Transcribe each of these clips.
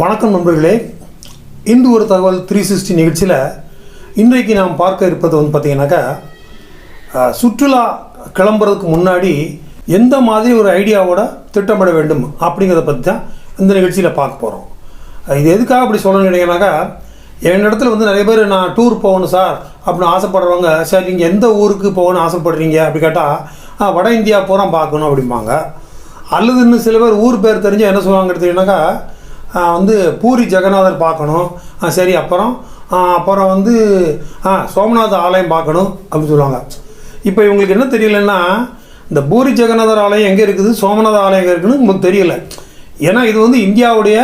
வணக்கம் நண்பர்களே. இந்து ஒரு தகவல் த்ரீ சிக்ஸ்டி நிகழ்ச்சியில் இன்றைக்கு நாம் பார்க்க இருப்பது வந்து பார்த்திங்கனாக்கா சுற்றுலா கிளம்புறதுக்கு முன்னாடி எந்த மாதிரி ஒரு ஐடியாவோட திட்டமிட வேண்டும் அப்படிங்கிறத பற்றி தான் இந்த நிகழ்ச்சியில் பார்க்க போகிறோம் இது எதுக்காக அப்படி சொல்லணும்னு கேட்டீங்கன்னாக்கா என் இடத்துல வந்து நிறைய பேர் நான் டூர் போகணும் சார் அப்படின்னு ஆசைப்படுறவங்க சார் நீங்கள் எந்த ஊருக்கு போகணும்னு ஆசைப்படுறீங்க? அப்படி கேட்டால் வட இந்தியா பூரா பார்க்கணும் அப்படிம்பாங்க. அல்லது இன்னும் சில பேர் ஊர் பேர் தெரிஞ்சு என்ன சொல்லுவாங்க எடுத்தீங்கன்னாக்கா வந்து பூரி ஜெகநாதர் பார்க்கணும். சரி அப்புறம் அப்புறம் வந்து சோமநாத ஆலயம் பார்க்கணும் அப்படின்னு சொல்லுவாங்க. இப்போ இவங்களுக்கு என்ன தெரியலன்னா இந்த பூரி ஜெகநாதர் ஆலயம் எங்கே இருக்குது? சோமநாத ஆலயம் எங்கே இருக்குன்னு நமக்கு தெரியல. ஏன்னா இது வந்து இந்தியாவுடைய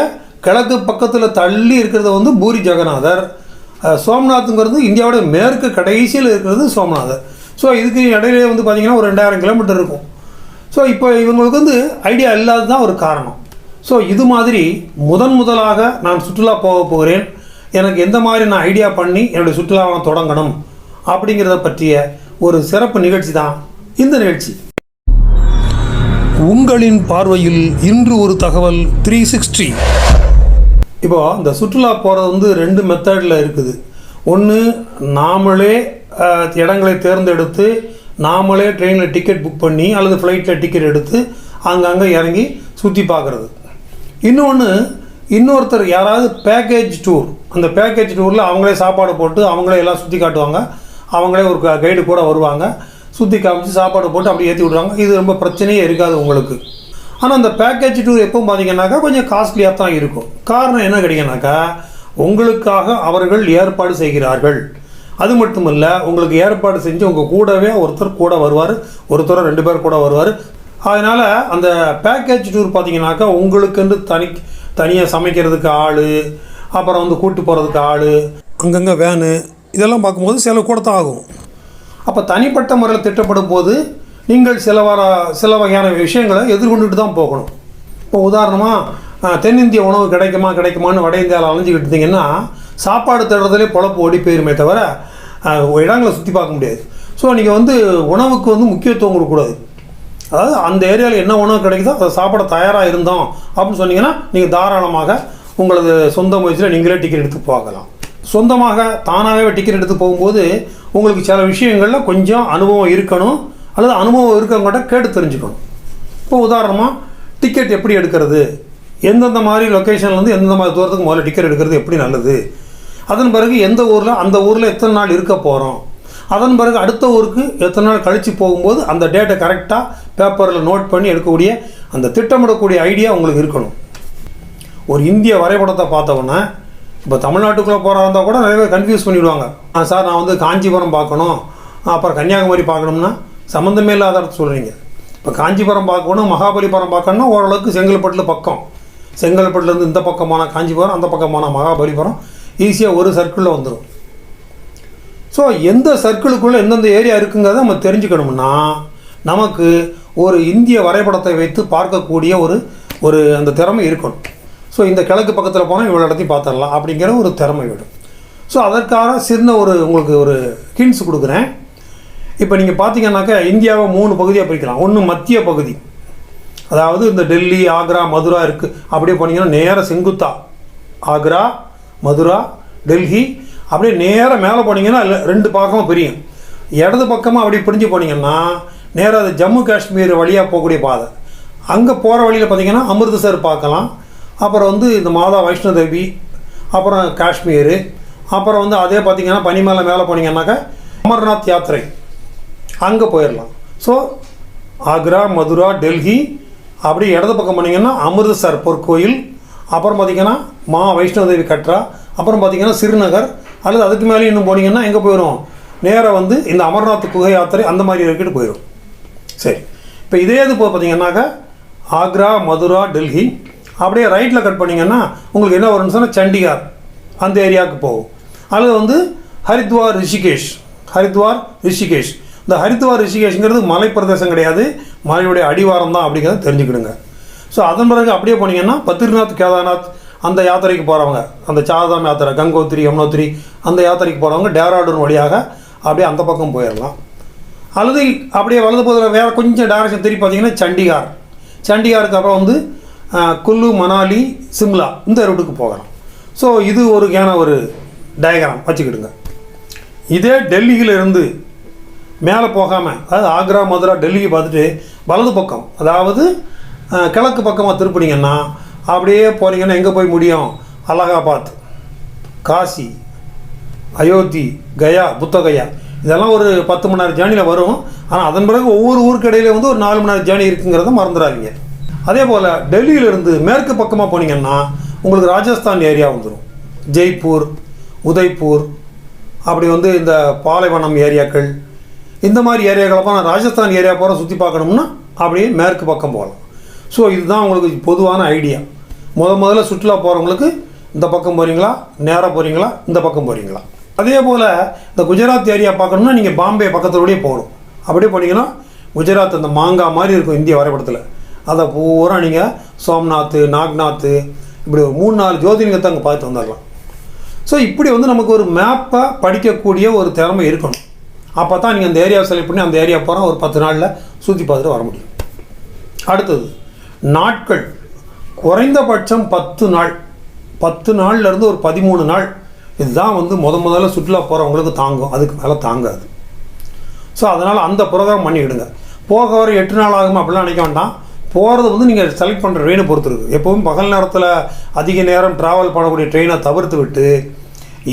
கிழக்கு பக்கத்தில் தள்ளி இருக்கிறது வந்து பூரி ஜெகநாதர். சோம்நாத்துங்கிறது இந்தியாவுடைய மேற்கு கடைசியில் இருக்கிறது சோமநாதர். ஸோ இதுக்கு இடையிலே வந்து பார்த்திங்கன்னா ஒரு ரெண்டாயிரம் கிலோமீட்டர் இருக்கும். ஸோ இப்போ இவங்களுக்கு வந்து ஐடியா இல்லாதது தான் ஒரு காரணம். ஸோ இது மாதிரி முதன் முதலாக நான் சுற்றுலா போக போகிறேன். எனக்கு எந்த மாதிரி நான் ஐடியா பண்ணி என்னுடைய சுற்றுலாவை தொடங்கணும் அப்படிங்கிறத பற்றிய ஒரு சிறப்பு நிகழ்ச்சி தான் இந்த நிகழ்ச்சி. உங்களின் பார்வையில் இன்று ஒரு தகவல் த்ரீ சிக்ஸ்டி இப்போ இந்த சுற்றுலா போகிறது வந்து ரெண்டு மெத்தடில் இருக்குது. ஒன்று நாமளே இடங்களை தேர்ந்தெடுத்து நாமளே ட்ரெயினில் டிக்கெட் புக் பண்ணி அல்லது ஃப்ளைட்டில் டிக்கெட் எடுத்து அங்கங்கே இறங்கி சுற்றி பார்க்குறது. இன்னொன்று இன்னொருத்தர் யாராவது பேக்கேஜ் டூர் அந்த பேக்கேஜ் டூரில் அவங்களே சாப்பாடு போட்டு அவங்களே எல்லாம் சுற்றி காட்டுவாங்க. அவங்களே ஒரு கைடு கூட வருவாங்க. சுற்றி காமிச்சு சாப்பாடு போட்டு அப்படி ஏற்றி விடுவாங்க. இது ரொம்ப பிரச்சனையே இருக்காது உங்களுக்கு. ஆனால் அந்த பேக்கேஜ் டூர் எப்போ பார்த்தீங்கன்னாக்கா கொஞ்சம் காஸ்ட்லியாக தான் இருக்கும். காரணம் என்ன கிடைக்குனாக்கா உங்களுக்காக அவர்கள் ஏற்பாடு செய்கிறார்கள். அது மட்டும் இல்லை உங்களுக்கு ஏற்பாடு செஞ்சு உங்கள் கூடவே ஒருத்தர் கூட வருவார். ஒருத்தர் ரெண்டு பேர் கூட வருவார். அதனால் அந்த பேக்கேஜ் டூர் பார்த்தீங்கன்னாக்கா உங்களுக்குன்னு தனி தனியாக சமைக்கிறதுக்கு ஆள் அப்புறம் வந்து கூட்டு போகிறதுக்கு ஆள் அங்கங்கே வேனு இதெல்லாம் பார்க்கும்போது செலவு கூட தான் ஆகும். அப்போ தனிப்பட்ட முறையில் திட்டப்படும் போது நீங்கள் சில வர சில வகையான விஷயங்களை எதிர்கொண்டுட்டு தான் போகணும். இப்போ உதாரணமாக தென்னிந்திய உணவு கிடைக்குமா கிடைக்குமான்னு வட இந்தியாவில் அலைஞ்சிக்கிட்டு இருந்தீங்கன்னா சாப்பாடு தேடுறதுலே பொழப்பு ஓடி போயிருமே தவிர இடங்களை சுற்றி பார்க்க முடியாது. ஸோ நீங்கள் வந்து உணவுக்கு வந்து முக்கியத்துவம் கொடுக்கக்கூடாது அதாவது அந்த ஏரியாவில் என்ன உணவு கிடைக்குதோ அதை சாப்பிட தயாராக இருந்தோம் அப்படின்னு சொன்னீங்கன்னா நீங்கள் தாராளமாக உங்களது சொந்த முயற்சியில் நீங்களே டிக்கெட் எடுத்து போகலாம். சொந்தமாக தானாகவே டிக்கெட் எடுத்து போகும்போது உங்களுக்கு சில விஷயங்களில் கொஞ்சம் அனுபவம் இருக்கணும் அல்லது அனுபவம் இருக்கவங்ககிட்ட கேட்டு தெரிஞ்சுக்கணும். இப்போ உதாரணமாக டிக்கெட் எப்படி எடுக்கிறது? எந்தெந்த மாதிரி லொக்கேஷன்லேருந்து எந்தெந்த மாதிரி தூரத்துக்கு முதல்ல டிக்கெட் எடுக்கிறது எப்படி நல்லது? அதன் பிறகு எந்த ஊரில் அந்த ஊரில் எத்தனை நாள் இருக்க போகிறோம் அதன் பிறகு அடுத்த ஊருக்கு எத்தனை நாள் கழித்து போகும்போது அந்த டேட்டை கரெக்டாக பேப்பரில் நோட் பண்ணி எடுக்கக்கூடிய அந்த திட்டமிடக்கூடிய ஐடியா உங்களுக்கு இருக்கணும். ஒரு இந்திய வரைபடத்தை பார்த்தவொன்னே இப்போ தமிழ்நாட்டுக்குள்ளே போகிறா இருந்தால் கூட நிறைய பேர் கன்ஃபியூஸ் பண்ணிவிடுவாங்க ஆ சார் நான் வந்து காஞ்சிபுரம் பார்க்கணும். அப்புறம் கன்னியாகுமரி பார்க்கணும்னா சம்மந்தமே இல்லாத இடத்த சொல்கிறீங்க இப்போ காஞ்சிபுரம் பார்க்கணும் மகாபலிபுரம் பார்க்கணும்னா ஓரளவுக்கு செங்கல்பட்டில் பக்கம். செங்கல்பட்டுலேருந்து இந்த பக்கமான காஞ்சிபுரம் அந்த பக்கமான மகாபலிபுரம். ஈஸியாக ஒரு சர்க்கிளில் வந்துடும் ஸோ எந்த சர்க்கிளுக்குள்ளே எந்தெந்த ஏரியா இருக்குங்கிறத நம்ம தெரிஞ்சுக்கணும்னா நமக்கு ஒரு இந்திய வரைபடத்தை வைத்து பார்க்கக்கூடிய ஒரு ஒரு அந்த திறமை இருக்கணும். ஸோ இந்த கிழக்கு பக்கத்தில் போனால் இவ்வளோ இடத்தையும் பார்த்துடலாம் அப்படிங்கிற ஒரு திறமை வேணும். ஸோ அதற்காக சின்ன ஒரு உங்களுக்கு ஒரு ஹின்ஸ் கொடுக்குறேன். இப்போ நீங்கள் பார்த்தீங்கன்னாக்கா இந்தியாவை மூணு பகுதியாக பிரிக்கலாம். ஒன்று மத்திய பகுதி. அதாவது இந்த டெல்லி ஆக்ரா மதுரா இருக்குது அப்படியே போனீங்கன்னா நேராக செங்குத்தா. ஆக்ரா மதுரா டெல்லி அப்படியே நேராக மேலே போனீங்கன்னா ரெண்டு பக்கமும் பிரியும். இடது பக்கமாக அப்படி பிரிஞ்சு போனீங்கன்னா நேராக அது ஜம்மு காஷ்மீர் வழியாக போகக்கூடிய பாதை. அங்கே போகிற வழியில் பார்த்தீங்கன்னா அமிர்தசர் பார்க்கலாம். அப்புறம் வந்து இந்த மாதா வைஷ்ணோ தேவி அப்புறம் காஷ்மீர் அப்புறம் வந்து அதே பார்த்தீங்கன்னா பனிமலை மேலே போனீங்கன்னாக்கா அமர்நாத் யாத்திரை. அங்கே போயிடலாம் ஸோ ஆக்ரா மதுரா டெல்லி அப்படி இடது பக்கம் போனீங்கன்னா அமிர்தசர் பொற்கோயில் அப்புறம் பார்த்திங்கன்னா மா வைஷ்ணோதேவி கட்ரா அப்புறம் பார்த்திங்கன்னா சிறுநகர் அல்லது அதுக்கு மேலே இன்னும் போனீங்கன்னா எங்கே போயிடும் நேராக வந்து இந்த அமர்நாத் குகை யாத்திரை அந்த மாதிரி இருக்கிட்டு போயிடும் சரி. இப்போ இதே இது இப்போ பார்த்தீங்கன்னாக்கா ஆக்ரா மதுரா டெல்லி அப்படியே ரைட்டில் கட் பண்ணிங்கன்னா உங்களுக்கு என்ன வரும்னு சொன்னால் சண்டிகார் அந்த ஏரியாவுக்கு போகும். அல்லது வந்து ஹரித்வார் ரிஷிகேஷ் ஹரித்வார் ரிஷிகேஷ். இந்த ஹரித்வார் ரிஷிகேஷ்ங்கிறது மலை பிரதேசம் கிடையாது. மலையுடைய அடிவாரம் தான் அப்படிங்கிறத தெரிஞ்சுக்கிடுங்க. ஸோ அதன் பிறகு அப்படியே போனீங்கன்னா பத்ரிநாத் கேதார்நாத் அந்த யாத்திரைக்கு போகிறவங்க அந்த சாரதாம் யாத்திரை கங்கோத்திரி யமுனோத்திரி அந்த யாத்திரைக்கு போகிறவங்க டேராடூன் வழியாக அப்படியே அந்த பக்கம் போயிடலாம் அல்லது அப்படியே வலது போதில் வேறு கொஞ்சம் டேரக்ஷன் திருப்பி பார்த்தீங்கன்னா சண்டிகார். சண்டிகாருக்கு அப்புறம் வந்து குல்லு மணாலி சிம்லா இந்த ரூட்டுக்கு போகலாம். ஸோ இது ஒரு கேன ஒரு டயக்ராம் வச்சுக்கிடுங்க. இதே டெல்லியிலிருந்து மேலே போகாமல் அதாவது ஆக்ரா மதுரா டெல்லிக்கு பார்த்துட்டு வலது பக்கம் அதாவது கிழக்கு பக்கமாக திருப்பினீங்கன்னா அப்படியே போனீங்கன்னா எங்கே போய் முடியும்? அலகாபாத் காசி அயோத்தி கயா புத்தகயா. இதெல்லாம் ஒரு பத்து மணி நேரம் ஜேர்னியில் வரும். ஆனால் அதன் பிறகு ஒவ்வொரு ஊருக்கு இடையில வந்து ஒரு நாலு மணி நேரம் ஜேர்னி இருக்குங்கிறத மறந்துடாதீங்க. அதே போல் டெல்லியிலிருந்து மேற்கு பக்கமாக போனீங்கன்னா உங்களுக்கு ராஜஸ்தான் ஏரியா வந்துடும் ஜெய்ப்பூர் உதய்பூர் அப்படி வந்து இந்த பாலைவனம் ஏரியாக்கள் இந்த மாதிரி ஏரியாக்களப்போ போனால் ராஜஸ்தான் ஏரியா போகிற சுற்றி பார்க்கணும்னா அப்படியே மேற்கு பக்கம் போகலாம். ஸோ இதுதான் உங்களுக்கு பொதுவான ஐடியா முத முதல்ல சுற்றுலா போகிறவங்களுக்கு இந்த பக்கம் போகிறீங்களா நேராக போகிறீங்களா இந்த பக்கம் போகிறீங்களா அதே போல் இந்த குஜராத் ஏரியா பார்க்கணும்னா நீங்கள் பாம்பே பக்கத்துலயே போகணும். அப்படியே போனீங்கன்னா குஜராத் அந்த மாங்காய் மாதிரி இருக்கும் இந்திய வரைபடத்தில். அதை பூரா நீங்கள் சோம்நாத் நாக்நாத் இப்படி ஒரு மூணு நாலு ஜோதிலிங்கத்தை அங்கே பார்த்து வந்துடலாம் ஸோ இப்படி வந்து நமக்கு ஒரு மேப்பை படிக்கக்கூடிய ஒரு திறமை இருக்கணும். அப்போ தான் நீங்கள் அந்த ஏரியாவை செலக்ட் பண்ணி அந்த ஏரியா போகிறோம் ஒரு பத்து நாளில் சுற்றி பார்த்துட்டு வர முடியும். அடுத்தது நாட்கள். குறைந்தபட்சம் பத்து நாள். பத்து நாள்லேருந்து ஒரு பதிமூணு நாள். இதுதான் வந்து முத முதல்ல சுற்றுலா போகிறவங்களுக்கு தாங்கும். அதுக்கு மேலே தாங்காது. ஸோ அதனால் அந்த ப்ரோக்ராம் பண்ணிவிடுங்க போக வர எட்டு நாள் ஆகும்? அப்படிலாம் நினைக்க வேண்டாம். போகிறது வந்து நீங்கள் செலக்ட் பண்ணுற ட்ரெயினை பொறுத்து இருக்குது எப்போவும் பகல் நேரத்தில் அதிக நேரம் ட்ராவல் பண்ணக்கூடிய ட்ரெயினை தவிர்த்து விட்டு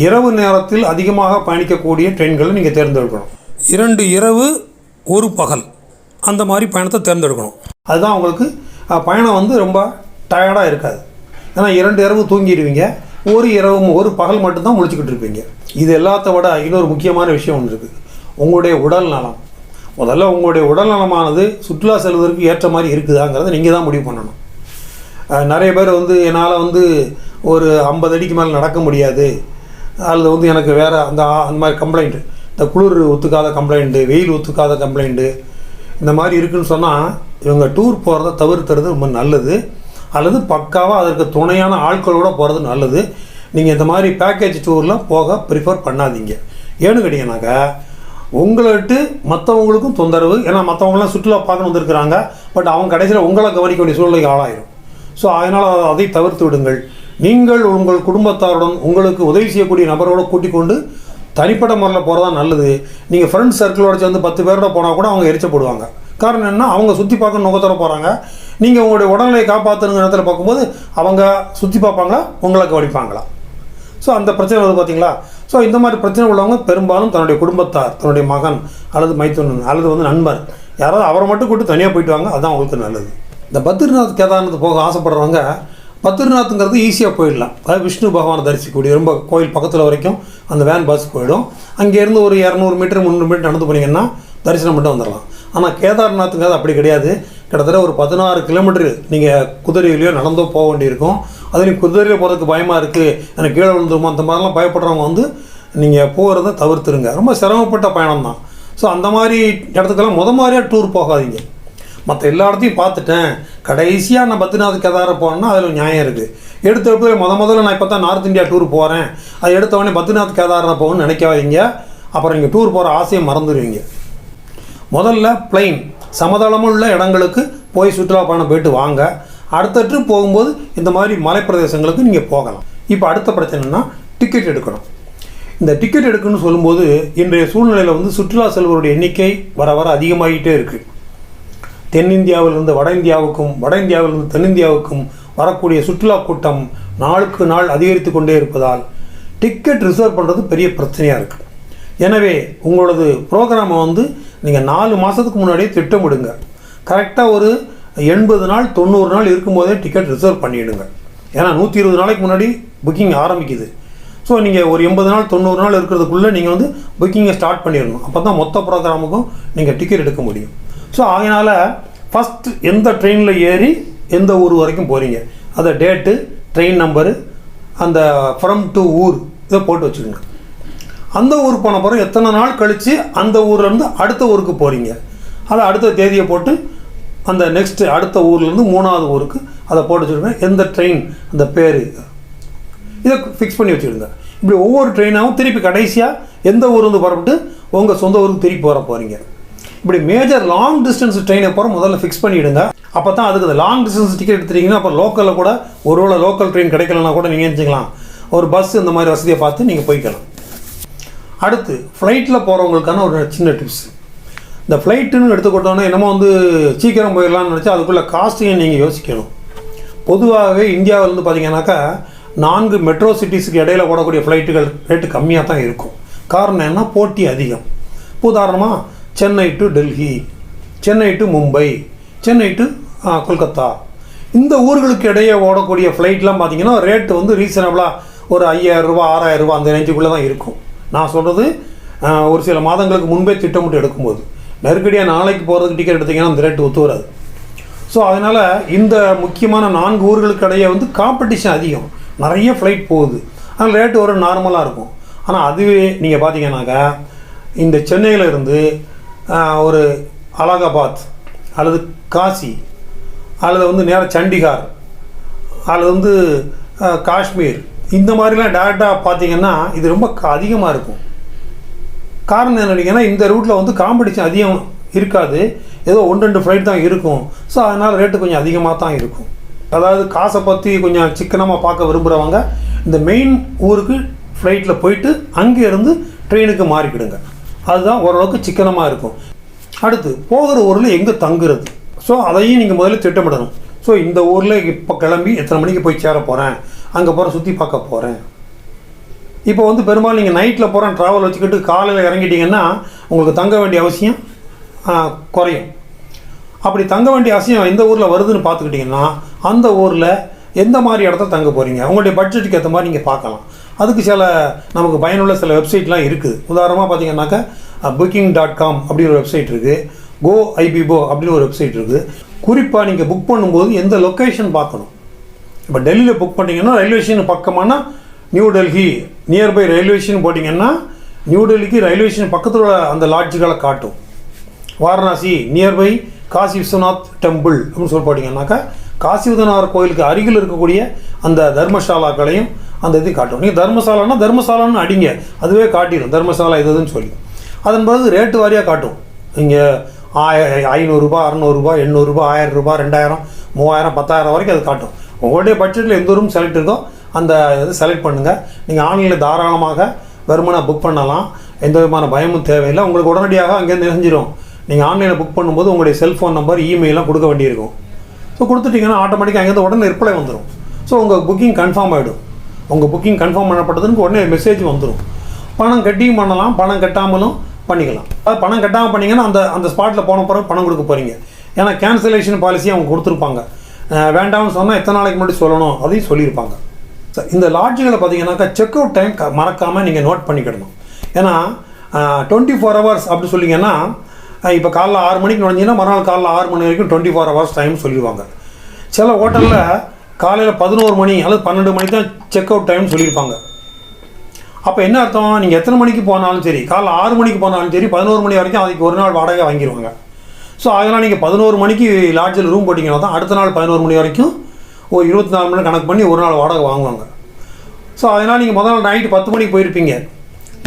இரவு நேரத்தில் அதிகமாக பயணிக்கக்கூடிய ட்ரெயின்களை நீங்கள் தேர்ந்தெடுக்கணும். இரண்டு இரவு ஒரு பகல். அந்த மாதிரி பயணத்தை தேர்ந்தெடுக்கணும். அதுதான் உங்களுக்கு பயணம் வந்து ரொம்ப டயர்டாக இருக்காது. ஏன்னா இரண்டு இரவு தூங்கிடுவீங்க. ஒரு இரவு ஒரு பகல் மட்டும்தான் முழிச்சுக்கிட்டு இருப்பீங்க. இது எல்லாத்த விட இன்னொரு முக்கியமான விஷயம் ஒன்று இருக்குது. உங்களுடைய உடல் நலம். முதல்ல உங்களுடைய உடல் நலமானது சுற்றுலா செல்வதற்கு ஏற்ற மாதிரி இருக்குதாங்கிறத நீங்கள் தான் முடிவு பண்ணணும். நிறைய பேர் வந்து என்னால் வந்து ஒரு ஐம்பது அடிக்கு மேலே நடக்க முடியாது. அல்லது வந்து எனக்கு வேறு அந்த அந்த மாதிரி கம்ப்ளைண்ட்டு இந்த குளிர் ஒத்துக்காத கம்ப்ளைண்ட்டு வெயில் ஒத்துக்காத கம்ப்ளைண்ட்டு இந்த மாதிரி இருக்குன்னு சொன்னால் இவங்க டூர் போகிறத தவிர்த்துறது ரொம்ப நல்லது. அல்லது பக்காவாக அதற்கு துணையான ஆட்களோட போகிறது நல்லது. நீங்கள் இந்த மாதிரி பேக்கேஜ் டூர்லாம் போக ப்ரிஃபர் பண்ணாதீங்க. ஏன்னு கேட்டிங்கனாக்கா உங்கள்கிட்ட மற்றவங்களுக்கும் தொந்தரவு ஏன்னா மற்றவங்களாம் சுற்றுலா பார்க்கணும் வந்திருக்கிறாங்க பட் அவங்க கடைசியில் உங்களை கவனிக்க வேண்டிய சூழ்நிலைக்கு ஆளாயிரும். ஸோ அதனால் அதை தவிர்த்து விடுங்கள். நீங்கள் உங்கள் குடும்பத்தாருடன் உங்களுக்கு உதவி செய்யக்கூடிய நபரோட கூட்டிக் கொண்டு தனிப்பட்ட முறையில் போகிறதா நல்லது. நீங்கள் ஃப்ரெண்ட்ஸ் சர்க்கிளோட சேர்ந்து பத்து பேரோட போனால் கூட அவங்க எரிச்சப்படுவாங்க காரணம் என்ன அவங்க சுற்றி பார்க்க நோக்கத்தோட போகிறாங்க நீங்கள் உங்களுடைய உடல்நிலையை காப்பாற்றணுங்கிற நேரத்தில் பார்க்கும்போது அவங்க சுற்றி பார்ப்பாங்களா உங்களை கவனிப்பாங்களா? ஸோ அந்த பிரச்சனை வருது பார்த்தீங்களா ஸோ இந்த மாதிரி பிரச்சனை உள்ளவங்க பெரும்பாலும் தன்னுடைய குடும்பத்தார் தன்னுடைய மகன் அல்லது மைத்துனன் அல்லது வந்து நண்பர் யாராவது அவரை மட்டும் கூட்டு தனியாக போயிட்டு வாங்க அதுதான் அவங்களுக்கு நல்லது. இந்த பத்ரிநாத் கேதார்நாத் போக ஆசைப்படுறவங்க பத்ரிநாத்துங்கிறது ஈஸியாக போயிடலாம். அதாவது விஷ்ணு பகவானை தரிசிக்கக்கூடிய ரொம்ப கோயில் பக்கத்தில் வரைக்கும் அந்த வேன் பஸ் போயிடும். அங்கேருந்து ஒரு இரநூறு மீட்டர் முந்நூறு மீட்டர் நடந்து போனீங்கன்னா தரிசனம் மட்டும் வந்துடலாம். ஆனால் கேதார்நாத்துங்கிறது அப்படி கிடையாது. கிட்டத்தட்ட ஒரு பதினாறு கிலோமீட்டர் நீங்கள் குதிரையிலையோ நடந்தோ போக வேண்டியிருக்கும். அதுலேயும் குதிரையில் போகிறதுக்கு பயமாக இருக்குது எனக்கு கீழே விழுந்துருமோ அந்த மாதிரிலாம் பயப்படுறவங்க வந்து நீங்கள் போகிறத தவிர்த்துருங்க. ரொம்ப சிரமப்பட்ட பயணம் தான். ஸோ அந்த மாதிரி இடத்துக்கெல்லாம் முத மாதிரியாக டூர் போகாதீங்க. மற்ற எல்லா இடத்தையும் பார்த்துட்டேன். கடைசியாக நான் பத்ரிநாத் கேதார போனேன்னா அதில் நியாயம் இருக்குது எடுத்த எடுத்து முத முதல்ல நான் இப்போ தான் நார்த் இந்தியா டூர் போகிறேன் அது எடுத்த உடனே பத்ரிநாத் கேதாரில் போகணும்னு நினைக்காதீங்க. அப்புறம் நீங்கள் டூர் போகிற ஆசையை மறந்துடுவீங்க. முதல்ல பிளைன் சமதளமுள்ள இடங்களுக்கு போய் சுற்றுலா பயணம் போயிட்டு வாங்க. அடுத்த ட்ரிப் போகும்போது இந்த மாதிரி மலைப்பிரதேசங்களுக்கு நீங்கள் போகலாம். இப்போ அடுத்த பிரச்சனைனா டிக்கெட் எடுக்கணும். இந்த டிக்கெட் எடுக்கணும்னு சொல்லும்போது இன்றைய சூழ்நிலையில் வந்து சுற்றுலா செல்வருடைய எண்ணிக்கை வர வர அதிகமாகிட்டே இருக்குது தென்னிந்தியாவிலிருந்து வட இந்தியாவுக்கும் வட இந்தியாவிலிருந்து தென்னிந்தியாவுக்கும் வரக்கூடிய சுற்றுலா கூட்டம் நாளுக்கு நாள் அதிகரித்து கொண்டே இருப்பதால் டிக்கெட் ரிசர்வ் பண்ணுறது பெரிய பிரச்சனையாக இருக்குது எனவே உங்களது ப்ரோக்ராமை வந்து நீங்கள் நாலு மாதத்துக்கு முன்னாடியே திட்டமிடுங்க கரெக்டாக ஒரு எண்பது நாள் தொண்ணூறு நாள் இருக்கும்போதே டிக்கெட் ரிசர்வ் பண்ணிவிடுங்க ஏன்னா நூற்றி இருபது நாளைக்கு முன்னாடி புக்கிங் ஆரம்பிக்குது. ஸோ நீங்கள் ஒரு எண்பது நாள் தொண்ணூறு நாள் இருக்கிறதுக்குள்ளே நீங்கள் வந்து புக்கிங்கை ஸ்டார்ட் பண்ணிடணும். அப்போ தான் மொத்த ப்ரோக்ராமுக்கும் நீங்கள் டிக்கெட் எடுக்க முடியும். ஸோ அதனால் ஃபஸ்ட்டு எந்த ட்ரெயினில் ஏறி எந்த ஊர் வரைக்கும் போகிறீங்க அதை டேட்டு ட்ரெயின் நம்பரு அந்த ஃப்ரம் டு ஊர் இதை போட்டு வச்சுக்கோங்க. அந்த ஊர் போன பிறகு எத்தனை நாள் கழித்து அந்த ஊர்லேருந்து அடுத்த ஊருக்கு போகிறீங்க அதை அடுத்த தேதியை போட்டு அந்த நெக்ஸ்ட் அடுத்த ஊர்லேருந்து மூணாவது ஊருக்கு அதை போட்டு வச்சுருக்கேன். எந்த ட்ரெயின் அந்த பேர். இதை ஃபிக்ஸ் பண்ணி வச்சுருந்தேன் இப்படி ஒவ்வொரு ட்ரெயினாகவும் திருப்பி கடைசியாக எந்த ஊர்லேருந்து புறப்பட்டு உங்கள் சொந்த ஊருக்கு திருப்பி போகிற போகிறீங்க இப்படி மேஜர் லாங் டிஸ்டன்ஸ் ட்ரெயினை போகிற முதல்ல ஃபிக்ஸ் பண்ணிவிடுங்க அப்போ தான் அதுக்கு லாங் டிஸ்டன்ஸ் டிக்கெட் எடுத்துட்டீங்கன்னா அப்போ லோக்கலில் கூட ஒருவேளை லோக்கல் ட்ரெயின் கிடைக்கலனா கூட நீங்கள் நினச்சிக்கலாம் ஒரு பஸ் இந்த மாதிரி வசதியை பார்த்து நீங்கள் போய்க்கலாம். அடுத்து ஃப்ளைட்டில் போகிறவங்களுக்கான ஒரு சின்ன டிப்ஸ் இந்த ஃப்ளைட்டுன்னு எடுத்துக்கிட்டோன்னே என்னமோ வந்து சீக்கிரம் போயிடலாம்னு நினச்சா அதுக்குள்ளே காஸ்ட்டையும் நீங்கள் யோசிக்கணும். பொதுவாகவே இந்தியாவில் வந்து பார்த்தீங்கன்னாக்கா நான்கு மெட்ரோ சிட்டிஸுக்கு இடையில ஓடக்கூடிய ஃப்ளைட்டுகள் ரேட்டு கம்மியாக தான் இருக்கும். காரணம் என்ன போட்டி அதிகம். உதாரணமாக Chennai to Delhi Chennai to Mumbai Chennai to Kolkata. இந்த ஊர்களுக்கு இடையே ஓடக்கூடிய ஃப்ளைட்லாம் பார்த்தீங்கன்னா ரேட்டு வந்து ரீசனபிளாக ஒரு ஐயாயிரம் ரூபா ஆறாயிரம் ரூபா அந்த ரேஞ்சுக்குள்ளே தான் இருக்கும். நான் சொல்கிறது ஒரு சில மாதங்களுக்கு முன்பே திட்டமிட்டு எடுக்கும்போது. நெருக்கடியாக நாளைக்கு போகிறதுக்கு டிக்கெட் எடுத்தீங்கன்னா அந்த ரேட்டு ஒத்து வராது. ஸோ அதனால் இந்த முக்கியமான நான்கு ஊர்களுக்கு இடையே வந்து காம்படிஷன் அதிகம். நிறைய ஃப்ளைட் போகுது. ஆனால் ரேட்டு ஒரு நார்மலாக இருக்கும். ஆனால் அதுவே நீங்கள் பார்த்தீங்கன்னாக்கா இந்த சென்னையில் இருந்து ஒரு அலகாபாத் அல்லது காசி அல்லது வந்து நேராக சண்டிகார் அல்லது வந்து காஷ்மீர் இந்த மாதிரிலாம் டேரெக்டாக பார்த்தீங்கன்னா இது ரொம்ப அதிகமாக இருக்கும். காரணம் என்னன்னா இந்த ரூட்டில் வந்து காம்படிஷன் அதிகம் இருக்காது. ஏதோ ஒன்று ரெண்டு ஃப்ளைட் தான் இருக்கும். ஸோ அதனால் ரேட்டு கொஞ்சம் அதிகமாக தான் இருக்கும். அதாவது காசை பற்றி கொஞ்சம் சிக்கனமாக பார்க்க விரும்புகிறவங்க இந்த மெயின் ஊருக்கு ஃப்ளைட்டில் போயிட்டு அங்கே இருந்து ட்ரெயினுக்கு மாறிக்கிடுங்க. அதுதான் ஓரளவுக்கு சிக்கனமாக இருக்கும். அடுத்து போகிற ஊரில் எங்கே தங்குறது? ஸோ அதையும் நீங்கள் முதல்ல திட்டமிடணும். ஸோ இந்த ஊரில் இப்போ கிளம்பி எத்தனை மணிக்கு போய் சேர போகிறேன் அங்கே போகிற சுற்றி பார்க்க போகிறேன் இப்போ வந்து பெரும்பாலும் நீங்கள் நைட்டில் போகிறேன் ட்ராவல் வச்சுக்கிட்டு காலையில் இறங்கிட்டீங்கன்னா உங்களுக்கு தங்க வேண்டிய அவசியம் குறையும். அப்படி தங்க வேண்டிய அவசியம் எந்த ஊரில் வருதுன்னு பார்த்துக்கிட்டிங்கன்னா அந்த ஊரில் எந்த மாதிரி இடத்துல தங்க போகிறீங்க உங்களுடைய பட்ஜெட்டுக்கு ஏற்ற மாதிரி நீங்கள் பார்க்கலாம். அதுக்கு சில நமக்கு பயனுள்ள சில வெப்சைட்லாம் இருக்குது. உதாரணமாக பார்த்தீங்கன்னாக்கா புக்கிங் டாட் காம் அப்படின்னு ஒரு வெப்சைட் இருக்குது கோ ஐபிபோ அப்படின்னு ஒரு வெப்சைட் இருக்குது. குறிப்பாக நீங்கள் புக் பண்ணும்போது எந்த லொக்கேஷன் பார்க்கணும். இப்போ டெல்லியில் புக் பண்ணிங்கன்னா railway station பக்கமான new Delhi nearby railway station போட்டிங்கன்னா நியூ டெல்லிக்கு ரயில்வே ஸ்டேஷன் பக்கத்தில் உள்ள அந்த லாட்ஜுகளை காட்டும். வாரணாசி நியர்பை காசி விஸ்வநாத் டெம்பிள் அப்படின்னு சொல்லி போட்டிங்கன்னாக்கா காசி விஸ்வநாதர் கோயிலுக்கு அருகில் இருக்கக்கூடிய அந்த தர்மசாலாக்களையும் அந்த இது காட்டும். நீங்கள் தர்மசாலானா தர்மசாலான்னு அடிங்க. அதுவே காட்டிடும். தர்மசாலா இதுன்னு சொல்லி. அதன் பிறகு ரேட்டு வாரியாக காட்டும். இங்கே ஆய ஐநூறுரூபா அறநூறுபா எண்ணூறுரூபா ஆயிரம் ரூபாய் ரெண்டாயிரம் மூவாயிரம் பத்தாயிரம் வரைக்கும் அது காட்டும். உங்களுடைய பட்ஜெட்டில் எந்த ரூம் செலக்ட் இருக்கோ அந்த இது செலக்ட் பண்ணுங்கள் நீங்கள் ஆன்லைனில் தாராளமாக வெறுமனை புக் பண்ணலாம். எந்த விதமான பயமும் தேவையில்லை. உங்களுக்கு உடனடியாக அங்கேருந்து இணைஞ்சிரும் நீங்கள் ஆன்லைனில் புக் பண்ணும்போது உங்களுடைய செல்ஃபோன் நம்பர் இமெயிலாம் கொடுக்க வேண்டியிருக்கும். ஸோ கொடுத்துட்டிங்கன்னா ஆட்டோமேட்டிக்காக அங்கேருந்து உடனே ரிப்ளை வந்துடும் ஸோ உங்கள் புக்கிங் கன்ஃபார்ம் ஆகிடும் உங்கள் புக்கிங் கன்ஃபார்ம் பண்ணப்பட்டதுன்னு உடனே மெசேஜ் வந்துடும் பணம் கட்டியும் பண்ணலாம். பணம் கட்டாமலும் பண்ணிக்கலாம். அது பணம் கட்டாமல் பண்ணிங்கன்னா அந்த அந்த ஸ்பாட்டில் போன பிறகு பணம் கொடுக்க போகிறீங்க ஏன்னா கேன்சலேஷன் பாலிசி அவங்க கொடுத்துருப்பாங்க. வேண்டாம்னு சொன்னால் எத்தனை நாளைக்கு முன்னாடி சொல்லணும்? அதையும் சொல்லியிருப்பாங்க. இந்த லாட்ஜுகளை பார்த்தீங்கன்னாக்கா செக் அவுட் டைம் மறக்காமல் நீங்கள் நோட் பண்ணிக்கிடணும். ஏன்னா டுவெண்ட்டி ஃபோர் ஹவர்ஸ் அப்படி சொல்லிங்கன்னா இப்போ காலைல ஆறு மணிக்கு நுழைஞ்சிங்கன்னா மறுநாள் காலைல ஆறு மணி வரைக்கும் டுவெண்ட்டி ஃபோர் ஹவர்ஸ் டைம் சொல்லிடுவாங்க சில ஹோட்டலில் காலையில் பதினோரு மணி அல்லது பன்னெண்டு மணிக்கு தான் செக் அவுட் டைம்னு சொல்லியிருப்பாங்க. அப்போ என்ன அர்த்தம்? நீங்கள் எத்தனை மணிக்கு போனாலும் சரி காலைல ஆறு மணிக்கு போனாலும் சரி பதினோரு மணி வரைக்கும் அதுக்கு ஒரு நாள் வாடகை வாங்கிடுவாங்க. ஸோ அதனால் நீங்கள் பதினோரு மணிக்கு லாட்ஜில் ரூம் போட்டிங்கன்னா தான் அடுத்த நாள் பதினோரு மணி வரைக்கும் ஒரு இருபத்தி நாலு மணி கணக்கு பண்ணி ஒரு நாள் வாடகை வாங்குவாங்க. ஸோ அதனால் நீங்கள் முதல் நாள் நைட்டு பத்து மணிக்கு போயிருப்பீங்க.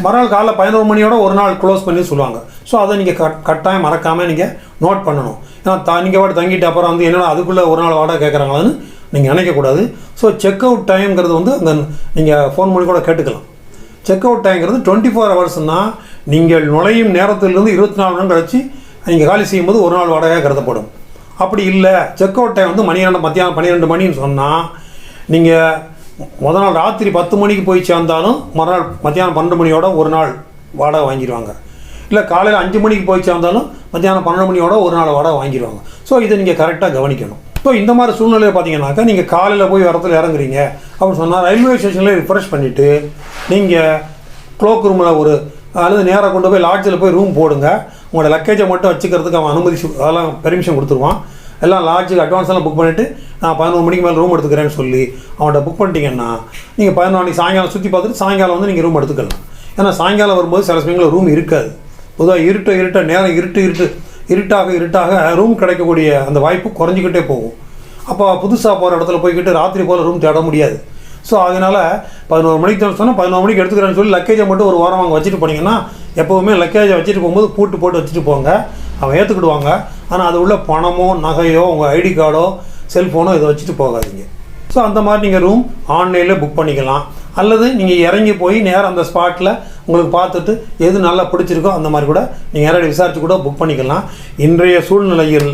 மறுநாள் காலைல பதினோரு மணியோட ஒரு நாள் க்ளோஸ் பண்ணி சொல்லுவாங்க. ஸோ அதை நீங்கள் கட் கட்டாயம் மறக்காமல் நீங்கள் நோட் பண்ணணும். ஏன்னா த நீங்கள் பாட்டு தங்கிட்டு அப்புறம் வந்து என்னடா அதுக்குள்ளே ஒரு நாள் வாடகை கேட்குறாங்களான்னு நீங்கள் நினைக்கக்கூடாது. ஸோ செக் அவுட் டைம்ங்கிறது வந்து அங்கே நீங்கள் ஃபோன் பண்ணி கூட கேட்டுக்கலாம். செக் அவுட் டைங்கிறது டுவெண்ட்டி ஃபோர் ஹவர்ஸ்னால் நீங்கள் நுழையும் நேரத்திலிருந்து இருபத்தி நாலு மணி கழிச்சு நீங்கள் காலி செய்யும்போது ஒரு நாள் வாடகை கருதப்படும். அப்படி இல்லை. செக் அவுட் டைம் வந்து மணி ரெண்டு மத்தியானம் பன்னிரெண்டு மணின்னு சொன்னால் நீங்கள் முத நாள் ராத்திரி பத்து மணிக்கு போய் சேர்ந்தாலும் மறுநாள் மத்தியானம் பன்னெண்டு மணியோட ஒரு நாள் வாடகை வாங்கிடுவாங்க இல்லை காலையில் அஞ்சு மணிக்கு போய் சேர்ந்தாலும் மத்தியானம் பன்னெண்டு மணியோட ஒரு நாள் வாடகை வாங்கிடுவாங்க ஸோ இதை நீங்கள் கரெக்டாக கவனிக்கணும். ஸோ இந்த மாதிரி சூழ்நிலையை பார்த்தீங்கன்னாக்கா நீங்கள் காலையில் போய் இடத்துல இறங்குறீங்க அப்படின்னு சொன்னால் ரயில்வே ஸ்டேஷனில் ரிஃப்ரெஷ் பண்ணிவிட்டு நீங்கள் க்ளோக் ரூமில் ஒரு அல்லது நேராக கொண்டு போய் லாட்ஜில் போய் ரூம் போடுங்க. உங்களோட லக்கேஜை மட்டும் வச்சுக்கிறதுக்கு அவன் அனுமதி அதெல்லாம் பெர்மிஷன் கொடுத்துருவான். எல்லாம் லாட்ஜுக்கு அட்வான்ஸ் எல்லாம் புக் பண்ணிவிட்டு நான் பதினோரு மணிக்கு மேலே ரூம் எடுத்துக்கிறேன்னு சொல்லி அவன்கிட்ட புக் பண்ணிட்டீங்கன்னா நீங்கள் பதினொரு மணிக்கு சாயங்காலம் சுற்றி பார்த்துட்டு சாயங்காலம் வந்து நீங்கள் ரூம் எடுத்துக்கலாம். ஏன்னா சாயங்காலம் வரும்போது சில சமயங்களில் ரூம் இருக்காது. பொதுவாக இருட்ட இருட்ட நேரம் இருட்டு இருட்டு இருட்டாக இருட்டாக ரூம் கிடைக்கக்கூடிய அந்த வாய்ப்பு குறைஞ்சிக்கிட்டே போகும். அப்போ புதுசாக போகிற இடத்துல போய்கிட்டு ராத்திரி போல் ரூம் தேட முடியாது. ஸோ அதனால் பதினோரு மணிக்கு தான் சொன்னால் பதினோரு மணிக்கு எடுத்துக்கிறேன்னு சொல்லி லக்கேஜை மட்டும் ஒரு வாரம் அங்கே வச்சுட்டு போனீங்கன்னா எப்போவுமே லக்கேஜை வச்சுட்டு போகும்போது பூட்டு போட்டு வச்சுட்டு போங்க. அவன் ஏற்றுக்கிடுவாங்க ஆனால் அது உள்ள பணமோ நகையோ உங்கள் ஐடி கார்டோ செல்ஃபோனோ இதை வச்சுட்டு போகாதீங்க. ஸோ அந்த மாதிரி நீங்கள் ரூம் ஆன்லைனில் புக் பண்ணிக்கலாம். அல்லது நீங்கள் இறங்கி போய் நேரம் அந்த ஸ்பாட்டில் உங்களுக்கு பார்த்துட்டு எது நல்லா பிடிச்சிருக்கோ அந்த மாதிரி கூட நீங்கள் நேரடி விசாரித்து கூட புக் பண்ணிக்கலாம். இன்றைய சூழ்நிலையில்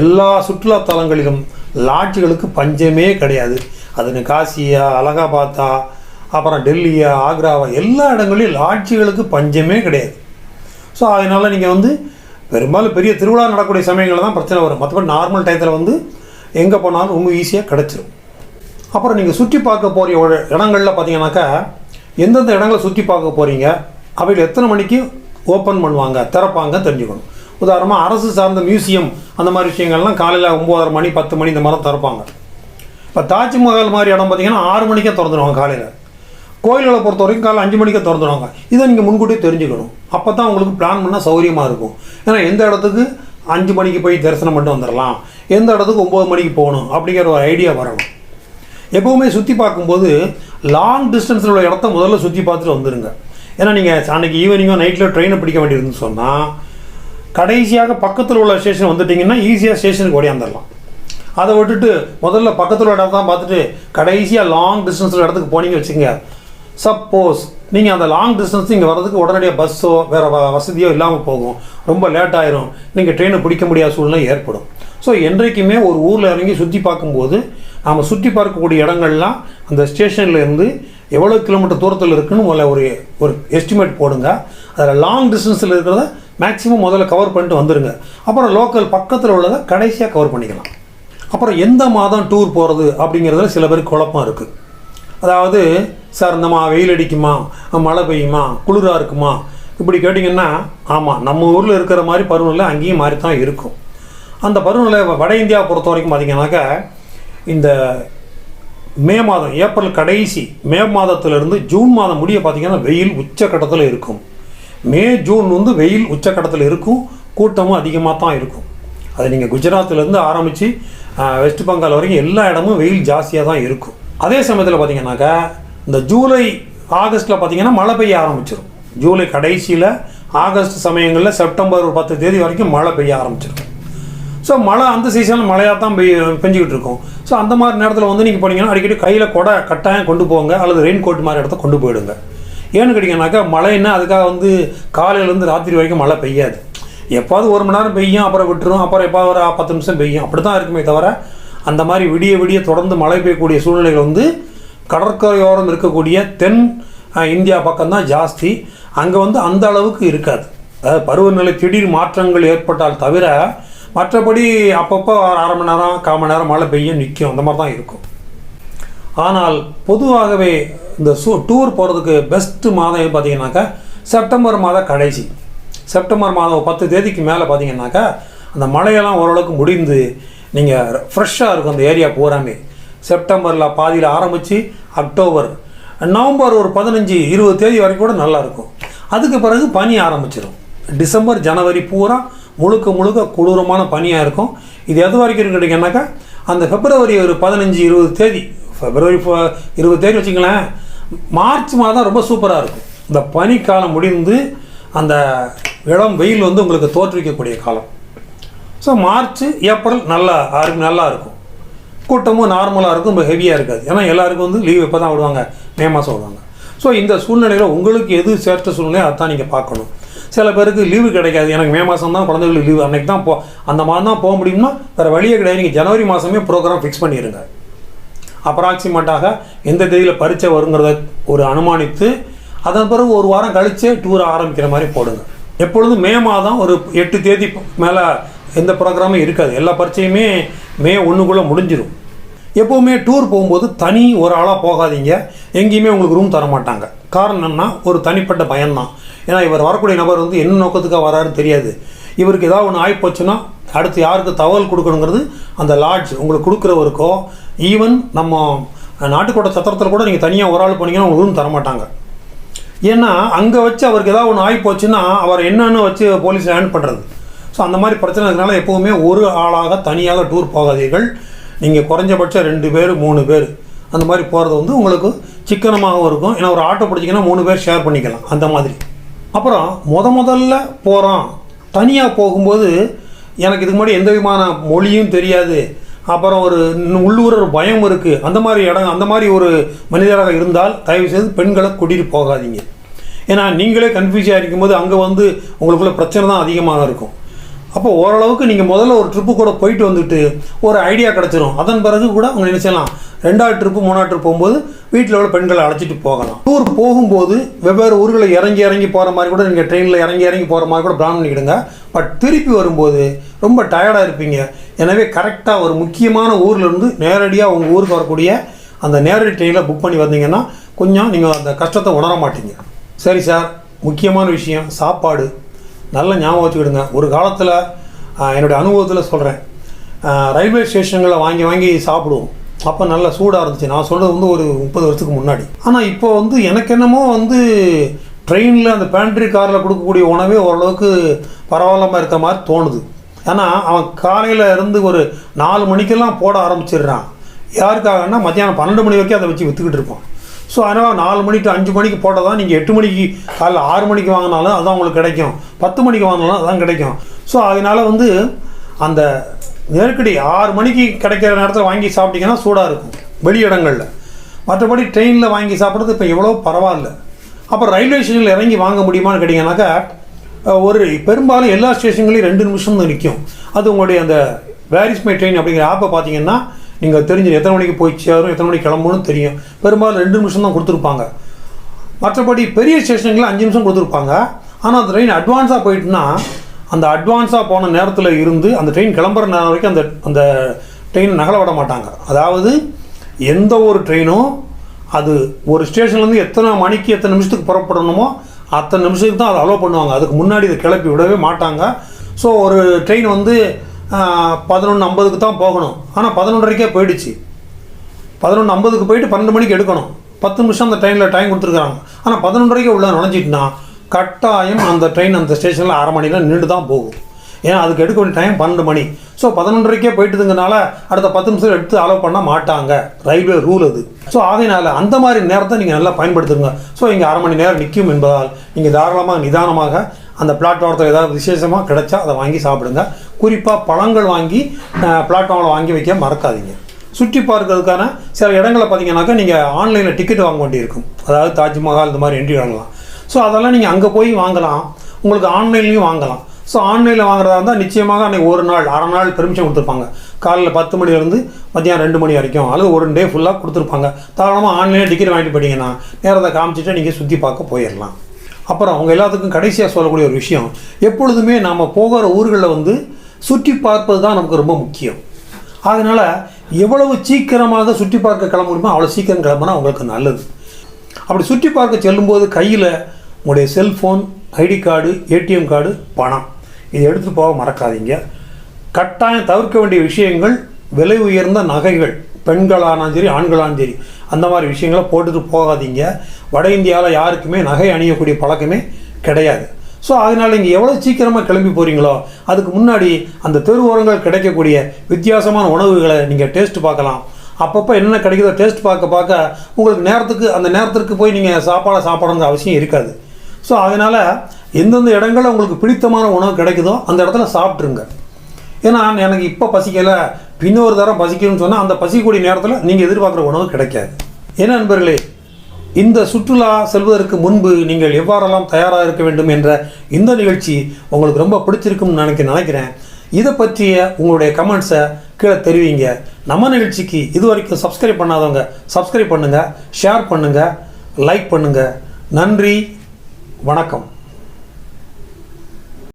எல்லா சுற்றுலா தலங்களிலும் லாட்ஜுகளுக்கு பஞ்சமே கிடையாது. அதுன்னு காசியா அலகாபாத்தா அப்புறம் டெல்லியா ஆக்ராவா எல்லா இடங்களையும் லாட்ஜுகளுக்கு பஞ்சமே கிடையாது. ஸோ அதனால் நீங்கள் வந்து பெரும்பாலும் பெரிய திருவிழா நடக்கக்கூடிய சமயங்களில் தான் பிரச்சனை வரும். மற்றபடி நார்மல் டயத்தில் வந்து எங்கே போனாலும் ரொம்ப ஈஸியாக கிடச்சிரும். அப்புறம் நீங்கள் சுற்றி பார்க்க போகிற ஒரு இடங்களில் பார்த்தீங்கன்னாக்கா எந்தெந்த இடங்களை சுற்றி பார்க்க போகிறீங்க அவையில் எத்தனை மணிக்கு ஓப்பன் பண்ணுவாங்க திறப்பாங்க தெரிஞ்சுக்கணும். உதாரணமாக அரசு சார்ந்த மியூசியம் அந்த மாதிரி விஷயங்கள்லாம் காலையில் ஒம்போதரை மணி பத்து மணி இந்த மாதிரி திறப்பாங்க. இப்போ தாஜ்மஹால் மாதிரி இடம் பார்த்தீங்கன்னா ஆறு மணிக்கே திறந்துடுவாங்க காலையில். கோயில்களை பொறுத்த வரைக்கும் காலை அஞ்சு மணிக்கே திறந்துடுவாங்க இதை நீங்கள் முன்கூட்டியே தெரிஞ்சுக்கணும். அப்போ தான் உங்களுக்கு பிளான் பண்ணால் சௌகரியமாக இருக்கும். ஏன்னா எந்த இடத்துக்கு அஞ்சு மணிக்கு போய் தரிசனம் பண்ணிட்டு வந்துடலாம் எந்த இடத்துக்கு ஒம்பது மணிக்கு போகணும்? அப்படிங்கிற ஒரு ஐடியா வரணும். எப்போவுமே சுற்றி பார்க்கும்போது லாங் டிஸ்டன்ஸில் உள்ள இடத்த முதல்ல சுற்றி பார்த்துட்டு வந்துடுங்க ஏன்னா நீங்கள் அன்றைக்கி ஈவினிங்கோ நைட்டில் ட்ரெயினை பிடிக்க வேண்டியிருந்துன்னு சொன்னால் கடைசியாக பக்கத்தில் உள்ள ஸ்டேஷன் வந்துட்டிங்கன்னா ஈஸியாக ஸ்டேஷனுக்கு ஓடியாந்துடலாம் அதை விட்டுட்டு முதல்ல பக்கத்தில் உள்ள இடம் தான் பார்த்துட்டு கடைசியாக லாங் டிஸ்டன்ஸில் இடத்துக்கு போனீங்க வச்சுங்க சப்போஸ் நீங்கள் அந்த லாங் டிஸ்டன்ஸ் இங்கே வர்றதுக்கு உடனடியாக பஸ்ஸோ வேறு வ வசதியோ இல்லாமல் போகும். ரொம்ப லேட் ஆயிரும். நீங்கள் ட்ரெயினை பிடிக்க முடியாத சூழ்நிலை ஏற்படும். ஸோ என்றைக்குமே ஒரு ஊரில் இறங்கி சுற்றி பார்க்கும்போது நாம் சுற்றி பார்க்கக்கூடிய இடங்கள்லாம் அந்த ஸ்டேஷனில் இருந்து எவ்வளோ கிலோமீட்டர் தூரத்தில் இருக்குன்னு முதல்ல ஒரு ஒரு எஸ்டிமேட் போடுங்க. அதில் லாங் டிஸ்டன்ஸில் இருக்கிறத மேக்ஸிமம் முதல்ல கவர் பண்ணிட்டு வந்துடுங்க அப்புறம் லோக்கல் பக்கத்தில் உள்ளதை கடைசியாக கவர் பண்ணிக்கலாம். அப்புறம் எந்த மாதம் டூர் போகிறது அப்படிங்கிறதுல சில பேருக்கு குழப்பம் இருக்குது அதாவது சார் இந்த மா வெயில் அடிக்குமா? மழை பெய்யுமா? குளிராக இருக்குமா? இப்படி கேட்டிங்கன்னா ஆமாம் நம்ம ஊரில் இருக்கிற மாதிரி பருவநிலை அங்கேயும் மாதிரி தான் இருக்கும். அந்த பருவநிலை வட இந்தியாவை பொறுத்த வரைக்கும் பார்த்தீங்கன்னாக்கா இந்த மே மாதம் ஏப்ரல் கடைசி மே மாதத்துலேருந்து ஜூன் மாதம் முடிய பார்த்திங்கன்னா வெயில் உச்சக்கட்டத்தில் இருக்கும். மே ஜூன் வந்து வெயில் உச்சக்கட்டத்தில் இருக்கும் கூட்டமும் அதிகமாக தான் இருக்கும். அது நீங்கள் குஜராத்லேருந்து ஆரம்பித்து வெஸ்ட் பெங்கால் வரைக்கும் எல்லா இடமும் வெயில் ஜாஸ்தியாக தான் இருக்கும். அதே சமயத்தில் பார்த்தீங்கன்னாக்கா இந்த ஜூலை ஆகஸ்ட்டில் பார்த்தீங்கன்னா மழை பெய்ய ஆரம்பிச்சிடும் ஜூலை கடைசியில் ஆகஸ்ட் சமயங்களில் செப்டம்பர் ஒரு பத்து தேதி வரைக்கும் மழை பெய்ய ஆரம்பிச்சிடும் ஸோ மழை அந்த சீசனில் மழையாக தான் பெய் பெஞ்சிக்கிட்டு இருக்கும். ஸோ அந்த மாதிரி நேரத்தில் வந்து நீங்கள் போனீங்கன்னா அடிக்கடி கையில் கொடை கட்டாயம் கொண்டு போங்க அல்லது ரெயின் கோட் மாதிரி இடத்த கொண்டு போயிடுங்க. ஏன்னு கேட்டிங்கனாக்கா மழைன்னா அதுக்காக வந்து காலையிலேருந்து ராத்திரி வரைக்கும் மழை பெய்யாது. எப்பாவது ஒரு மணி நேரம் பெய்யும் அப்புறம் விட்டுரும் அப்புறம் எப்பாவது ஒரு பத்து நிமிஷம் பெய்யும். அப்படி தான் இருக்குமே தவிர அந்த மாதிரி விடிய விடிய தொடர்ந்து மழை பெய்யக்கூடிய சூழ்நிலைகள் வந்து கடற்கரையோரம் இருக்கக்கூடிய தென் இந்தியா பக்கம்தான் ஜாஸ்தி. அங்கே வந்து அந்த அளவுக்கு இருக்காது. அதாவது பருவநிலை திடீர் மாற்றங்கள் ஏற்பட்டால் தவிர மற்றபடி அப்பப்போ ஒரு அரை மணி நேரம் கால் மணி நேரம் மழை பெய்யும் நிற்கும். அந்த மாதிரி தான் இருக்கும். ஆனால் பொதுவாகவே இந்த சூ டூர் போகிறதுக்கு பெஸ்ட்டு மாதம் பார்த்தீங்கன்னாக்கா செப்டம்பர் மாத கடைசி. செப்டம்பர் மாதம் பத்து தேதிக்கு மேலே பார்த்தீங்கன்னாக்கா அந்த மழையெல்லாம் ஓரளவுக்கு முடிந்து நீங்கள் ஃப்ரெஷ்ஷாக இருக்கும் அந்த ஏரியா பூராமே. செப்டம்பரில் பாதியில் ஆரம்பித்து அக்டோபர் நவம்பர் ஒரு பதினஞ்சு இருபது தேதி வரைக்கும் கூட நல்லாயிருக்கும் அதுக்கு பிறகு பனி ஆரம்பிச்சிடும் டிசம்பர் ஜனவரி பூரா முழுக்க முழுக்க கொடூரமான பனியாக இருக்கும். இது எது வரைக்கும் கேட்டிங்கன்னாக்கா அந்த பிப்ரவரி ஒரு பதினஞ்சு இருபது தேதி பிப்ரவரி இருபது தேதி வச்சுங்களேன் மார்ச் மாதம் ரொம்ப சூப்பராக இருக்கும். இந்த பனிக்காலம் முடிந்து அந்த இளம் வெயில் வந்து உங்களுக்கு தோற்றுவிக்கக்கூடிய காலம். ஸோ மார்ச் ஏப்ரல் நல்லா ஆறு நல்லா இருக்கும். கூட்டமும் நார்மலாக இருக்கும் ரொம்ப ஹெவியாக இருக்காது. ஏன்னா எல்லாருக்கும் வந்து லீவ் எப்போ தான் விடுவாங்க. மே மாதம் விடுவாங்க. ஸோ இந்த சூழ்நிலையில் உங்களுக்கு எது சேர்த்த சூழ்நிலையோ அதான் நீங்கள் பார்க்கணும். சில பேருக்கு லீவு கிடைக்காது. எனக்கு மே மாதம் தான் குழந்தைகளுக்கு லீவு அன்னைக்கு தான் போ அந்த மாதம் தான் போக முடியும்னா வேறு வழியே கிடையாது. நீங்கள் ஜனவரி மாதமே ப்ரோக்ராம் ஃபிக்ஸ் பண்ணிடுங்க அப்ராக்சிமேட்டாக எந்த தேதியில் பரீட்சை வருங்கிறத ஒரு அனுமானித்து அதன் பிறகு ஒரு வாரம் கழிச்சே டூர் ஆரம்பிக்கிற மாதிரி போடுங்க. எப்பொழுதும் மே மாதம் ஒரு எட்டு தேதி மேலே எந்த ப்ரோக்ராமும் இருக்காது. எல்லா பரீட்சையுமே மே ஒன்றுக்குள்ளே முடிஞ்சிடும் எப்போவுமே டூர் போகும்போது தனி ஒரு ஆளாக போகாதீங்க. எங்கேயுமே உங்களுக்கு ரூம் தர மாட்டாங்க காரணம் என்னன்னா ஒரு தனிப்பட்ட பயம்தான். ஏன்னா இவர் வரக்கூடிய நபர் வந்து என்ன நோக்கத்துக்காக வராருன்னு தெரியாது. இவருக்கு ஏதாவது ஒன்று ஆகிப்போச்சுன்னா அடுத்து யாருக்கு தகவல் கொடுக்கணுங்கிறது அந்த லாட்ஜ் உங்களுக்கு கொடுக்குறவருக்கோ ஈவன் நம்ம நாட்டுக்கோட்டை சத்திரத்தில் கூட நீங்கள் தனியாக ஒரு ஆள் போனீங்கன்னா உங்களுக்கு ரூம் தர மாட்டாங்க ஏன்னா அங்கே வச்சு அவருக்கு ஏதாவது ஒன்று ஆகி போச்சுன்னா அவர் என்னன்னு வச்சு போலீஸ் ஹேண்ட் பண்ணுறது ஸோ அந்த மாதிரி பிரச்சனை இருக்கனால எப்போவுமே ஒரு ஆளாக தனியாக டூர் போகாதீர்கள். நீங்கள் குறைஞ்சபட்சம் ரெண்டு பேர் மூணு பேர். அந்த மாதிரி போகிறது வந்து உங்களுக்கு சிக்கனமாகவும் இருக்கும். ஏன்னா ஒரு ஆட்டோ பிடிச்சிங்கன்னா மூணு பேர் ஷேர் பண்ணிக்கலாம். அந்த மாதிரி. அப்புறம் முத முதல்ல போகிறோம் தனியாக போகும்போது எனக்கு இதுக்கு முன்னாடி எந்த விதமான மொழியும் தெரியாது. அப்புறம் ஒரு உள்ளூர் ஒரு பயம் இருக்குது அந்த மாதிரி இடம் அந்த மாதிரி ஒரு மனிதராக இருந்தால் தயவுசெய்து பெண்களை கூட்டிகிட்டு போகாதீங்க. ஏன்னா நீங்களே கன்ஃபியூஸாக இருக்கும்போது அங்கே வந்து உங்களுக்குள்ள பிரச்சனை தான் அதிகமாக இருக்கும். அப்போ ஓரளவுக்கு நீங்கள் முதல்ல ஒரு ட்ரிப்பு கூட போயிட்டு வந்துட்டு ஒரு ஐடியா கிடச்சிரும். அதன் பிறகு கூட அவங்க என்ன செய்யலாம்? ரெண்டாவது ட்ரிப்பு மூணாவது ட்ரிப் போகும்போது வீட்டில் உள்ள பெண்களை அழைச்சிட்டு போகலாம். டூர் போகும்போது வெவ்வேறு ஊர்களை இறங்கி இறங்கி போகிற மாதிரி கூட நீங்கள் ட்ரெயினில் இறங்கி இறங்கி போகிற மாதிரி கூட பிளான் பண்ணிக்கிடுங்க. பட் திருப்பி வரும்போது ரொம்ப டயர்டாக இருப்பீங்க. எனவே கரெக்டாக ஒரு முக்கியமான ஊர்லேருந்து நேரடியாக உங்கள் ஊருக்கு வரக்கூடிய அந்த நேரடி ட்ரெயினில் புக் பண்ணி வந்தீங்கன்னா கொஞ்சம் நீங்கள் அந்த கஷ்டத்தை உணர மாட்டீங்க. சரி சார் முக்கியமான விஷயம் சாப்பாடு. நல்ல ஞாபகம் வச்சுக்கிடுங்க. ஒரு காலத்தில் என்னுடைய அனுபவத்தில் சொல்கிறேன் ரயில்வே ஸ்டேஷன்களில் வாங்கி வாங்கி சாப்பிடுவோம். அப்போ நல்லா சூடாக இருந்துச்சு. நான் சொல்கிறது வந்து ஒரு முப்பது வருஷத்துக்கு முன்னாடி. ஆனால் இப்போ வந்து எனக்கு என்னமோ வந்து ட்ரெயினில் அந்த பேண்ட்ரி காரில் கொடுக்கக்கூடிய உணவே ஓரளவுக்கு பரவாயில்லாமல் இருக்க மாதிரி தோணுது. ஏன்னா அவன் காலையில் இருந்து ஒரு நாலு மணிக்கெல்லாம் போட ஆரம்பிச்சிடுறான். யாருக்காகன்னா மத்தியானம் பன்னெண்டு மணி வரைக்கும் அதை வச்சு விற்றுக்கிட்டு இருப்பான். ஸோ அதனால் நாலு மணி டு அஞ்சு மணிக்கு போட்டால் தான் நீங்கள் எட்டு மணிக்கு காலைல ஆறு மணிக்கு வாங்கினாலும் அதுதான் உங்களுக்கு கிடைக்கும். பத்து மணிக்கு வாங்கினாலும் அதான் கிடைக்கும். ஸோ அதனால் வந்து அந்த நெருக்கடி ஆறு மணிக்கு கிடைக்கிற நேரத்தில் வாங்கி சாப்பிட்டீங்கன்னா சூடாக இருக்கும். வெளி இடங்களில். மற்றபடி ட்ரெயினில் வாங்கி சாப்பிட்றது இப்போ எவ்வளோ பரவாயில்ல. அப்புறம் ரயில்வே ஸ்டேஷனில் இறங்கி வாங்க முடியுமான்னு கேட்டிங்கனாக்கா ஒரு பெரும்பாலும் எல்லா ஸ்டேஷன்களையும் ரெண்டு நிமிஷம் தான் நிற்கும் அது உங்களுடைய அந்த வேரிஸ் மை ட்ரெயின் அப்படிங்கிற ஆப்பை பார்த்தீங்கன்னா நீங்கள் தெரிஞ்சு எத்தனை மணிக்கு போய் சேரும் எத்தனை மணிக்கு கிளம்பணும்னு தெரியும். பெரும்பாலும் ரெண்டு நிமிஷம் தான் கொடுத்துருப்பாங்க. மற்றபடி பெரிய ஸ்டேஷனுக்குலாம் அஞ்சு நிமிஷம் கொடுத்துருப்பாங்க. ஆனால் அந்த ட்ரெயின் அட்வான்ஸாக போயிட்டுனா அந்த அட்வான்ஸாக போன நேரத்தில் இருந்து அந்த ட்ரெயின் கிளம்புற நேரம் வரைக்கும் அந்த அந்த ட்ரெயின் நகல விட மாட்டாங்க. அதாவது எந்த ஒரு ட்ரெயினும் அது ஒரு ஸ்டேஷன்லேருந்து எத்தனை மணிக்கு எத்தனை நிமிஷத்துக்கு புறப்படணுமோ அத்தனை நிமிஷத்துக்கு தான் அதை அலோவ் பண்ணுவாங்க. அதுக்கு முன்னாடி இதை கிளப்பி விடவே மாட்டாங்க. ஸோ ஒரு ட்ரெயின் வந்து பதினொன்று ஐம்பதுக்கு தான் போகணும். ஆனால் பதினொன்றரைக்கே போயிடுச்சு. பதினொன்று ஐம்பதுக்கு போயிட்டு பன்னெண்டு மணிக்கு எடுக்கணும். பத்து நிமிஷம் அந்த ட்ரெயினில் டைம் கொடுத்துருக்காங்க ஆனால் பதினொன்றரைக்கு உள்ள நுழைஞ்சிட்டுனா கட்டாயம் அந்த ட்ரெயின் அந்த ஸ்டேஷனில் அரை மணியில் நின்று தான் போகும். ஏன்னா அதுக்கு எடுக்க வேண்டிய டைம் பன்னெண்டு மணி. ஸோ பதினொன்றரைக்கே போயிட்டுதுங்கனால அடுத்த பத்து நிமிஷம் எடுத்து அலோவ் பண்ண மாட்டாங்க. ரயில்வே ரூல் அது. ஸோ ஆகையினால் அந்த மாதிரி நேரத்தை நீங்கள் நல்லா பயன்படுத்துங்க. ஸோ இங்கே அரை மணி நேரம் நிற்கும் என்பதால் நீங்கள் தாராளமாக நிதானமாக அந்த பிளாட்ஃபாரத்தில் ஏதாவது விசேஷமாக கிடைச்சா அதை வாங்கி சாப்பிடுங்க. குறிப்பாக பழங்கள் வாங்கி பிளாட்ஃபார்மில் வாங்கி வைக்க மறக்காதீங்க. சுற்றி பார்க்கறதுக்கான சில இடங்களை பார்த்தீங்கன்னாக்கா நீங்கள் ஆன்லைனில் டிக்கெட் வாங்க வேண்டியிருக்கும். அதாவது தாஜ்மஹால் இந்த மாதிரி என்ட்ரி வாங்கலாம் ஸோ அதெல்லாம் நீங்கள் அங்கே போய் வாங்கலாம். உங்களுக்கு ஆன்லைன்லேயும் வாங்கலாம். ஸோ ஆன்லைனில் வாங்குறதா இருந்தால் நிச்சயமாக அன்றைக்கி ஒரு நாள் அரை நாள் பெர்மிஷன் கொடுத்துருப்பாங்க. காலையில் பத்து மணிலேருந்து மத்தியானம் ரெண்டு மணி வரைக்கும். அல்லது ஒரு டே ஃபுல்லாக கொடுத்துருப்பாங்க. தாராளமாக ஆன்லைனில் டிக்கெட் வாங்கிட்டு போயிட்டீங்கன்னா நேரத்தை காமிச்சிட்டு நீங்கள் சுற்றி பார்க்க போயிடலாம். அப்புறம் அவங்க எல்லாத்துக்கும் கடைசியாக சொல்லக்கூடிய ஒரு விஷயம் எப்பொழுதுமே நாம் போகிற ஊர்களில் வந்து சுற்றி பார்ப்பது தான் நமக்கு ரொம்ப முக்கியம். அதனால் எவ்வளவு சீக்கிரமாக சுற்றி பார்க்க கிளம்ப முடியுமோ அவ்வளோ சீக்கிரம் கிளம்புனா உங்களுக்கு நல்லது. அப்படி சுற்றி பார்க்க செல்லும்போது கையில் உங்களுடைய cellphone ID card ATM card பணம். இதை எடுத்துகிட்டு போக மறக்காதீங்க. கட்டாயம் தவிர்க்க வேண்டிய விஷயங்கள் விலை உயர்ந்த நகைகள் பெண்களானாலும் சரி ஆண்களானாலும் சரி அந்த மாதிரி விஷயங்களை போட்டுட்டு போகாதீங்க. வட இந்தியாவில் யாருக்குமே நகை அணியக்கூடிய பழக்கமே கிடையாது. ஸோ அதனால் நீங்கள் எவ்வளோ சீக்கிரமாக கிளம்பி போகிறீங்களோ அதுக்கு முன்னாடி அந்த தெருவோரங்கள் கிடைக்கக்கூடிய வித்தியாசமான உணவுகளை நீங்கள் டேஸ்ட் பார்க்கலாம். அப்பப்போ என்னென்ன கிடைக்குதோ டேஸ்ட் பார்க்க பார்க்க உங்களுக்கு நேரத்துக்கு அந்த நேரத்திற்கு போய் நீங்கள் சாப்பாடை சாப்பிடணுங்கிற அவசியம் இருக்காது. ஸோ அதனால் எந்தெந்த இடங்களில் உங்களுக்கு பிடித்தமான உணவு கிடைக்குதோ அந்த இடத்துல சாப்பிட்ருங்க ஏன்னா எனக்கு இப்போ பசிக்கலை இன்னொரு தரம் பசிக்கணும்னு சொன்னால் அந்த பசிக்கக்கூடிய நேரத்தில் நீங்கள் எதிர்பார்க்குற உணவு கிடைக்காது. ஏன்னா நண்பர்களே இந்த சுற்றுலா செல்வதற்கு முன்பு நீங்கள் எவ்வாறெல்லாம் தயாராக இருக்க வேண்டும் என்ற இந்த நிகழ்ச்சி உங்களுக்கு ரொம்ப பிடிச்சிருக்கும்னு நினைக்க நினைக்கிறேன். இதை பற்றிய உங்களுடைய கமெண்ட்ஸை கீழே தெரிவிங்க. நம்ம நிகழ்ச்சிக்கு இது வரைக்கும் சப்ஸ்கிரைப் பண்ணாதவங்க சப்ஸ்கிரைப் பண்ணுங்கள் ஷேர் பண்ணுங்கள் லைக் பண்ணுங்கள் நன்றி வணக்கம்.